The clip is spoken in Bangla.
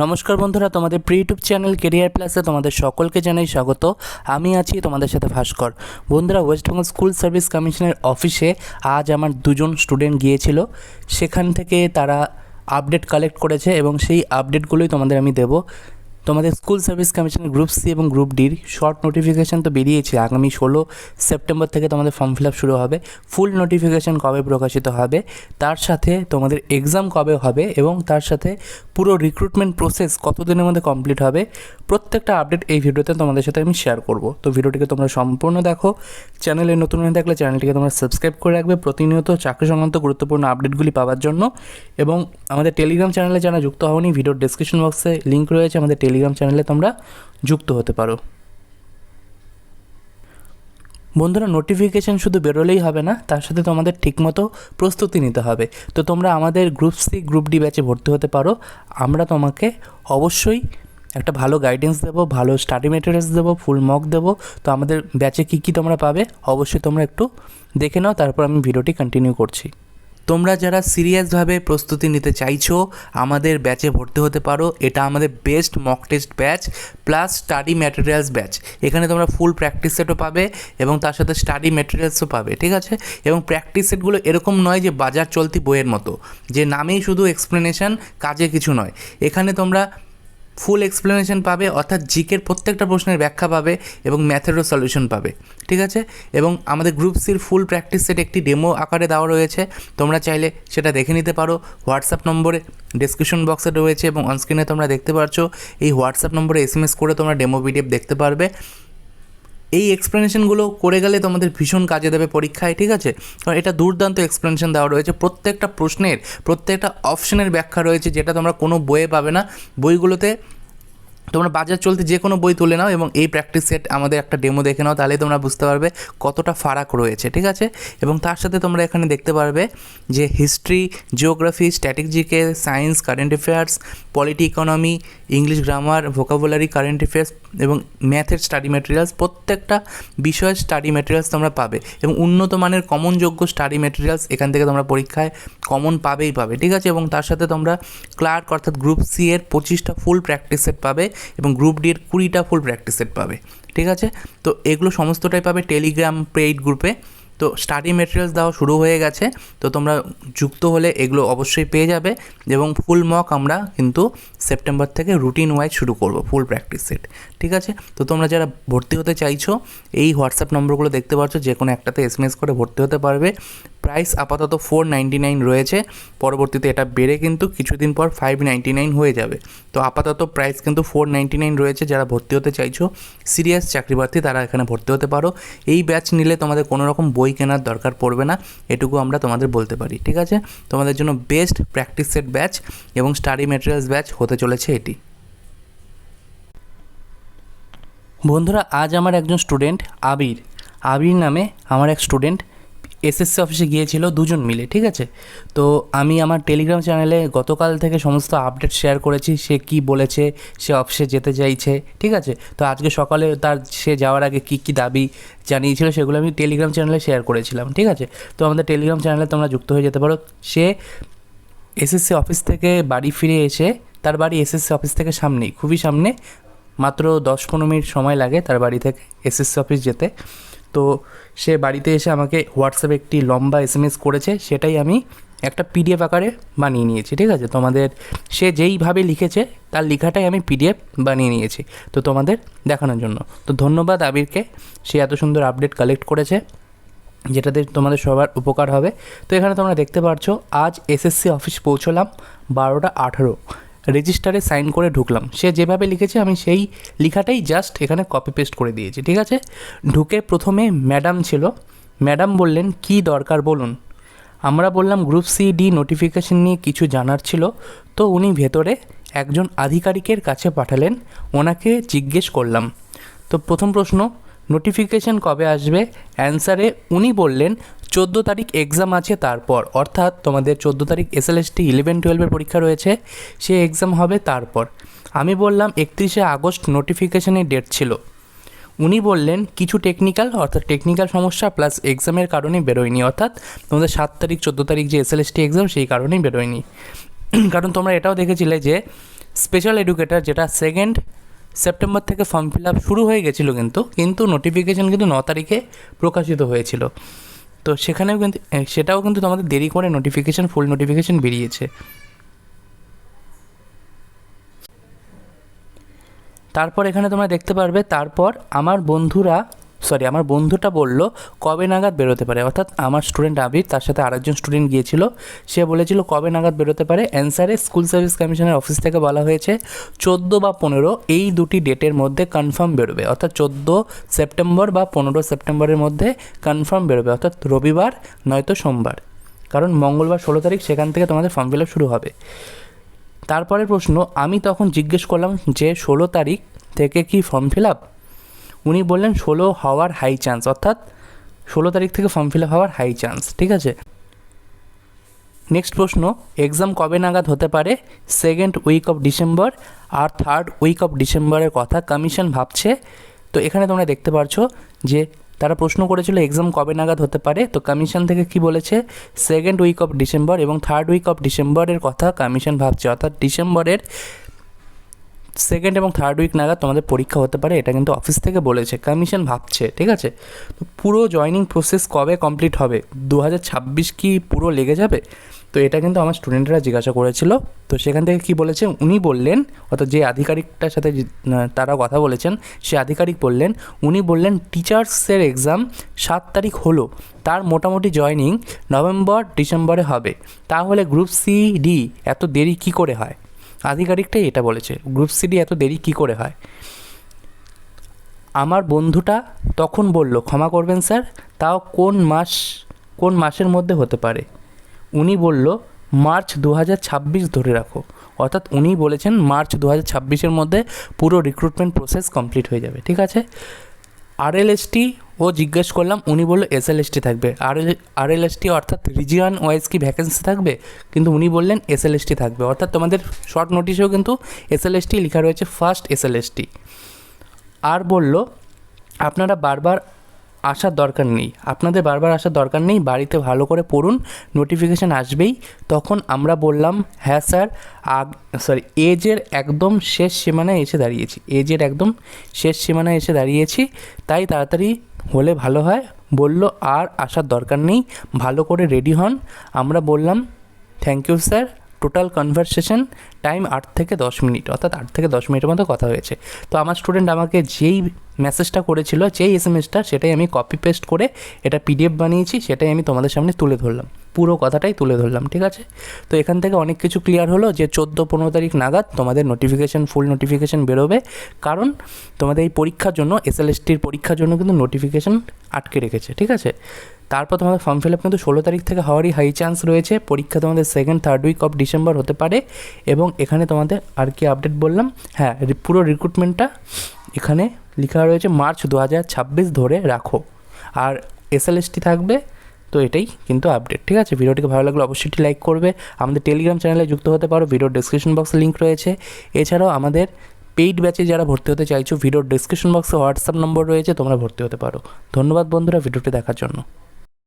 নমস্কার বন্ধুরা, তোমাদের প্রি ইউটিউব চ্যানেল কেরিয়ার প্লাসে তোমাদের সকলকে জানাই স্বাগত। আমি আছি তোমাদের সাথে ভাস্কর। বন্ধুরা ওয়েস্ট বেঙ্গল স্কুল সার্ভিস কমিশনের অফিসে আজ আমার দুজন স্টুডেন্ট গিয়েছিল। সেখান থেকে তারা আপডেট কালেক্ট করেছে এবং সেই আপডেটগুলোই তোমাদের আমি দেবো। তোমাদের স্কুল সার্ভিস কমিশনের গ্রুপ সি এবং গ্রুপ ডির শর্ট নোটিফিকেশান তো বেরিয়েছে। আগামী ষোলো সেপ্টেম্বর থেকে তোমাদের ফর্ম ফিল আপ শুরু হবে। ফুল নোটিফিকেশান কবে প্রকাশিত হবে, তার সাথে তোমাদের এক্সাম কবে হবে এবং তার সাথে পুরো রিক্রুটমেন্ট প্রসেস কতদিনের মধ্যে কমপ্লিট হবে, প্রত্যেকটা আপডেট এই ভিডিওতে তোমাদের সাথে আমি শেয়ার করব। তো ভিডিওটিকে তোমরা সম্পূর্ণ দেখো। চ্যানেলে নতুন হয়ে থাকলে চ্যানেলটিকে তোমরা সাবস্ক্রাইব করে রাখবে। প্রতিনিয়ত চাকরি সংক্রান্ত গুরুত্বপূর্ণ আপডেটগুলি পাওয়ার জন্য এবং আমাদের টেলিগ্রাম চ্যানেলে যারা যুক্ত হওনি ভিডিওর ডেসক্রিপশন বক্সে লিঙ্ক রয়েছে, আমাদের টেলিগ্রাম চ্যানেলে তোমরা যুক্ত হতে পারো। বন্ধুরা নোটিফিকেশান শুধু বেরোলেই হবে না, তার সাথে তোমাদের ঠিকমতো প্রস্তুতি নিতে হবে। তো তোমরা আমাদের গ্রুপ সি গ্রুপ ডি ব্যাচে ভর্তি হতে পারো। আমরা তোমাকে অবশ্যই একটা ভালো গাইডেন্স দেবো, ভালো স্টাডি মেটেরিয়ালস দেবো ফুল মক দেবো। তো আমাদের ব্যাচে কী কী তোমরা পাবে, অবশ্যই তোমরা একটু দেখে নাও, তারপর আমি ভিডিওটি কন্টিনিউ করছি। তোমরা যারা সিরিয়াসভাবে প্রস্তুতি নিতে চাইছো, আমাদের ব্যাচে ভর্তি হতে পারো। এটা আমাদের best mock test batch, plus study materials batch. এখানে তোমরা ফুল প্র্যাকটিস সেটও পাবে এবং তার সাথে স্টাডি ম্যাটেরিয়ালসও পাবে, ঠিক আছে? এবং প্র্যাকটিস সেটগুলো এরকম নয় যে বাজার চলতি বইয়ের মতো, যে নামেই শুধু এক্সপ্লেনেশন, কাজে কিছু নয়। এখানে তোমরা ফুল এক্সপ্লেনেশন পাবে, অর্থাৎ জিকের প্রত্যেকটা প্রশ্নের ব্যাখ্যা পাবে এবং ম্যাথেরও সলিউশন পাবে, ঠিক আছে? এবং আমাদের গ্রুপ সির ফুল প্র্যাকটিস সেট একটি ডেমো আকারে দেওয়া রয়েছে, তোমরা চাইলে সেটা দেখে নিতে পারো। হোয়াটসঅ্যাপ নম্বরে ডিসক্রিপশন বক্সে রয়েছে এবং অনস্ক্রিনে তোমরা দেখতে পারছ। এই হোয়াটসঅ্যাপ নম্বরে এস করে তোমরা ডেমো পিডিএফ দেখতে পারবে। এই এক্সপ্লেনেশনগুলো করে গেলে তোমাদের ভীষণ কাজে দেবে পরীক্ষায়, ঠিক আছে? কারণ এটা দুর্দান্ত এক্সপ্লেনেশন দেওয়া রয়েছে। প্রত্যেকটা প্রশ্নের, প্রত্যেকটা অপশনের ব্যাখ্যা রয়েছে যেটা তোমরা কোনো বইয়ে পাবে না। বইগুলোতে তোমরা বাজার চলতে যে কোনো বই তুলে নাও এবং এই প্র্যাকটিস সেট আমাদের একটা ডেমো দেখে নাও তাহলে তোমরা বুঝতে পারবে কতটা ফারাক রয়েছে, ঠিক আছে? এবং তার সাথে তোমরা এখানে দেখতে পারবে যে history geography static GK science current affairs polity economy English grammar vocabulary current affairs এবং ম্যাথের স্টাডি ম্যাটেরিয়ালস প্রত্যেকটা বিষয়ের স্টাডি ম্যাটেরিয়ালস তোমরা পাবে এবং উন্নত মানের কমন যোগ্য স্টাডি ম্যাটেরিয়ালস এখান থেকে তোমরা পরীক্ষায় কমন পাবেই পাবে, ঠিক আছে? এবং তার সাথে তোমরা ক্লার্ক অর্থাৎ গ্রুপ সি এর পঁচিশটা ফুল প্র্যাকটিস সেট পাবে এবং গ্রুপ ডি এর কুড়িটা ফুল প্র্যাকটিস সেট পাবে, ঠিক আছে? তো এগুলো সমস্তটাই পাবে টেলিগ্রাম পেইড গ্রুপে তো স্টাডি মেটেরিয়ালস দেওয়া শুরু হয়ে গেছে, তো তোমরা যুক্ত হলে এগুলো অবশ্যই পেয়ে যাবে এবং ফুল মক আমরা কিন্তু সেপ্টেম্বর থেকে রুটিন ওয়াইজ শুরু করব ফুল প্র্যাকটিস সেট ঠিক আছে? তো তোমরা যারা ভর্তি হতে চাইছো, এই হোয়াটসঅ্যাপ নম্বরগুলো দেখতে পাচ্ছ, যে কোনো একটাতে এস এম এস করে ভর্তি হতে পারবে। প্রাইস আপাতত ফোর নাইনটি নাইন রয়েছে, পরবর্তীতে এটা বেড়ে কিন্তু কিছুদিন পর ফাইভ নাইনটি নাইন হয়ে যাবে। তো আপাতত প্রাইস কিন্তু ফোর নাইনটি নাইন রয়েছে, যারা ভর্তি হতে চাইছো সিরিয়াস চাকরি প্রার্থী তারা এখানে ভর্তি হতে পারো। এই ব্যাচ নিলে তোমাদের কোনো রকম বই কেনার দরকার পড়বে না, এটুকু আমরা তোমাদের বলতে পারি, ঠিক আছে? তোমাদের জন্য বেস্ট প্র্যাকটিস সেট ব্যাচ এবং স্টাডি মেটেরিয়ালস ব্যাচ হতে চলেছে এটি। বন্ধুরা, আজ আমার একজন স্টুডেন্ট আবির। আবির নামে আমার এক স্টুডেন্ট এসএসসি অফিসে গিয়েছিল দুজন মিলে, ঠিক আছে? তো আমি আমার টেলিগ্রাম চ্যানেলে গতকাল থেকে সমস্ত আপডেট শেয়ার করেছি, সে কি বলেছে, সে অফিসে যেতে চাইছে, ঠিক আছে? তো আজকে সকালে তার, সে যাওয়ার আগে কী কী দাবি জানিয়েছিল সেগুলো আমি টেলিগ্রাম চ্যানেলে শেয়ার করেছিলাম, ঠিক আছে? তো আমাদের টেলিগ্রাম চ্যানেলে তোমরা যুক্ত হয়ে যেতে পারো। সে এসএসসি অফিস থেকে বাড়ি ফিরে এসে তার বাড়ি এসএসসি অফিস থেকে সামনেই, খুবই সামনে, মাত্র দশ পনেরো মিনিট সময় লাগে তার বাড়ি থেকে এসএসসি অফিস যেতে। তো সে বাড়িতে এসে আমাকে হোয়াটসঅ্যাপে একটি লম্বা এস এম এস করেছে, সেটাই আমি একটা পিডিএফ আকারে বানিয়ে নিয়েছি, ঠিক আছে? তোমাদের সে যেইভাবে লিখেছে, তার লেখাটাই আমি পিডিএফ বানিয়ে নিয়েছি, তো তোমাদের দেখানোর জন্য। তো ধন্যবাদ আবিরকে, সে এত সুন্দর আপডেট কালেক্ট করেছে, যেটাতে তোমাদের সবার উপকার হবে। তো এখানে তোমরা দেখতে পাচ্ছ আজ এসএসসি অফিস পৌঁছলাম বারোটা আঠারো। রেজিস্টারে সাইন করে ঢুকলাম। সে যেভাবে লিখেছে, আমি সেই লেখাটাই জাস্ট এখানে কপি পেস্ট করে দিয়েছি, ঠিক আছে? ঢুকে প্রথমে ম্যাডাম ছিল। ম্যাডাম বললেন, কি দরকার বলুন? আমরা বললাম গ্রুপ সি ডি নোটিফিকেশন নিয়ে কিছু জানার ছিল। তো উনি ভেতরে একজন আধিকারিকের কাছে পাঠালেন, ওনাকে জিজ্ঞেস করলাম। তো প্রথম প্রশ্ন নোটিফিকেশন কবে আসবে? অ্যান্সারে উনি বললেন চোদ্দ তারিখ এক্সাম আছে তারপর। অর্থাৎ তোমাদের চোদ্দ তারিখ এসএলএসটি ইলেভেন টুয়েলভের পরীক্ষা রয়েছে সে এক্সাম হবে তারপর। আমি বললাম একত্রিশে আগস্ট নোটিফিকেশনের ডেট ছিল। উনি বললেন, কিছু টেকনিক্যাল অর্থাৎ টেকনিক্যাল সমস্যা প্লাস এক্সামের কারণে বেরোয়নি। অর্থাৎ তোমাদের সাত তারিখ, চোদ্দ তারিখ যে এসএলএসটি এক্সাম সেই কারণেই বেরোয়নি। কারণ তোমরা এটাও দেখেছিলে যে স্পেশাল এডুকেটার যেটা সেকেন্ড সেপ্টেম্বর থেকে ফর্ম ফিল আপ শুরু হয়ে গেছিল কিন্তু কিন্তু নোটিফিকেশান কিন্তু ন তারিখে প্রকাশিত হয়েছিল। তো সেখানেও কিন্তু সেটাও কিন্তু তোমাদের দেরি করে নোটিফিকেশান ফুল নোটিফিকেশান বেরিয়েছে। তারপর এখানে তোমরা দেখতে পারবে, তারপর আমার বন্ধুরা সরি আমার বন্ধুটা বলল, কবে নাগাদ বেরোতে পারে? অর্থাৎ আমার স্টুডেন্ট আবির, তার সাথে আরেকজন স্টুডেন্ট গিয়েছিল। সে বলেছিল, কবে নাগাদ বেরোতে পারে? অ্যান্সারে স্কুল সার্ভিস কমিশনের অফিস থেকে বলা হয়েছে, চোদ্দ বা পনেরো, এই দুটি ডেটের মধ্যে কনফার্ম বেরোবে। অর্থাৎ চোদ্দ সেপ্টেম্বর বা পনেরো সেপ্টেম্বরের মধ্যে কনফার্ম বেরোবে, অর্থাৎ রবিবার, নয়তো সোমবার। কারণ মঙ্গলবার ষোলো তারিখ, সেখান থেকে তোমাদের ফর্ম ফিল আপ শুরু হবে। তারপরের প্রশ্ন, আমি তখন জিজ্ঞেস করলাম যে, ষোলো তারিখ থেকে কি ফর্ম ফিল আপ উনি বললেন ষোলো হওয়ার হাই চান্স অর্থাৎ ষোলো তারিখ থেকে ফর্ম ফিল আপ হওয়ার হাই চান্স ঠিক আছে? নেক্সট প্রশ্ন এক্সাম কবে নাগাদ হতে পারে? সেকেন্ড উইক অফ ডিসেম্বর আর থার্ড উইক অফ ডিসেম্বরের কথা কমিশন ভাবছে। তো এখানে তোমরা দেখতে পারছ যে তারা প্রশ্ন করেছিল এক্সাম কবে নাগাদ হতে পারে? তো কমিশন থেকে কি বলেছে? সেকেন্ড উইক অফ ডিসেম্বর এবং থার্ড উইক অফ ডিসেম্বরের কথা কমিশন ভাবছে, অর্থাৎ ডিসেম্বরের সেকেন্ড এবং থার্ড উইক নাগাদ তোমাদের পরীক্ষা হতে পারে, এটা কিন্তু অফিস থেকে বলেছে কমিশন ভাবছে, ঠিক আছে? তো পুরো জয়নিং প্রসেস কবে কমপ্লিট হবে? দু হাজার ছাব্বিশ কি পুরো লেগে যাবে? তো এটা কিন্তু আমার স্টুডেন্টরা জিজ্ঞাসা করেছিল। তো সেখান থেকে কি বলেছে? উনি বললেন, অর্থাৎ যে আধিকারিকটার সাথে তারা কথা বলেছেন, সে আধিকারিক বললেন, উনি বললেন টিচার্সের এক্সাম সাত তারিখ হলো, তার মোটামুটি জয়নিং নভেম্বর ডিসেম্বরে হবে। তাহলে গ্রুপ সি ডি এত দেরি কি করে হয়? আধিকারিকটাই এটা বলেছে গ্রুপ সিডি এত দেরি কি করে হয়? আমার বন্ধুটা তখন বলল, ক্ষমা করবেন স্যার, তাও কোন মাস, কোন মাসের মধ্যে হতে পারে? উনি বলল, মার্চ দু হাজার ছাব্বিশ ধরে রাখো। অর্থাৎ উনি বলেছেন, মার্চ দু হাজার মধ্যে পুরো রিক্রুটমেন্ট প্রসেস কমপ্লিট হয়ে যাবে। ঠিক আছে? আরএলএসটি ও জিজ্ঞেস করলাম, উনি বলল এসএলএসটি থাকবে। আর আরএলএসটি অর্থাৎ রিজিয়ন ওয়াইজ কি ভ্যাকেন্সি থাকবে? কিন্তু উনি বললেন এসএলএসটি থাকবে। অর্থাৎ তোমাদের শর্ট নোটিশেও কিন্তু এসএলএসটি লেখা রয়েছে ফার্স্ট এসএলএসটি আর বলল, আপনারা বারবার আসার দরকার নেই। আপনাদের বারবার আসার দরকার নেই, বাড়িতে ভালো করে পড়ুন নোটিফিকেশান আসবেই। তখন আমরা বললাম হ্যাঁ স্যার, আগ সরি এজের একদম শেষ সীমানায় এসে দাঁড়িয়েছি। এজের একদম শেষ সীমানায় এসে দাঁড়িয়েছি। তাই তাড়াতাড়ি হলে ভালো হয়। বলল, আর আসার দরকার নেই। ভালো করে রেডি হন। আমরা বললাম thank you sir total conversation time আট থেকে দশ মিনিট, অর্থাৎ আট থেকে দশ মিনিটের মতো কথা হয়েছে। তো আমার স্টুডেন্ট আমাকে যেই মেসেজটা করেছিল, যেই এস এম এসটা সেটাই আমি কপি পেস্ট করে, এটা পিডিএফ বানিয়েছি, সেটাই আমি তোমাদের সামনে তুলে ধরলাম। পুরো কথাটাই তুলে ধরলাম, ঠিক আছে? তো এখান থেকে অনেক কিছু ক্লিয়ার হলো যে চোদ্দ পনেরো তারিখ নাগাদ তোমাদের নোটিফিকেশান ফুল নোটিফিকেশান বেরোবে। কারণ তোমাদের এই পরীক্ষার জন্য এসএলএসটির পরীক্ষার জন্য কিন্তু নোটিফিকেশান আটকে রেখেছে, ঠিক আছে? তারপর তোমাদের ফর্ম ফিল আপ কিন্তু ষোলো তারিখ থেকে হওয়ারই হাই চান্স রয়েছে। পরীক্ষা তোমাদের second third week of December হতে পারে এবং এখানে তোমাদের আর কি আপডেট বললাম? হ্যাঁ পুরো রিক্রুটমেন্টটা এখানে লেখা রয়েছে, মার্চ দু হাজার ছাব্বিশ ধরে রাখো। আর এসএলএসটি থাকবে তো এটাই কিন্তু আপডেট ঠিক আছে? ভিডিওটিকে ভালো লাগলে অবশ্যই লাইক করবে। আমাদের টেলিগ্রাম চ্যানেলে যুক্ত হতে পারো ভিডিওর ডিসক্রিপশন বক্সে লিঙ্ক রয়েছে। এছাড়াও আমাদের পেইড ব্যাচে যারা ভর্তি হতে চাইছো ভিডিওর ডিসক্রিপশন বক্সে হোয়াটসঅ্যাপ নম্বর রয়েছে, তোমরা ভর্তি হতে পারো। ধন্যবাদ বন্ধুরা, ভিডিওটি দেখার জন্য।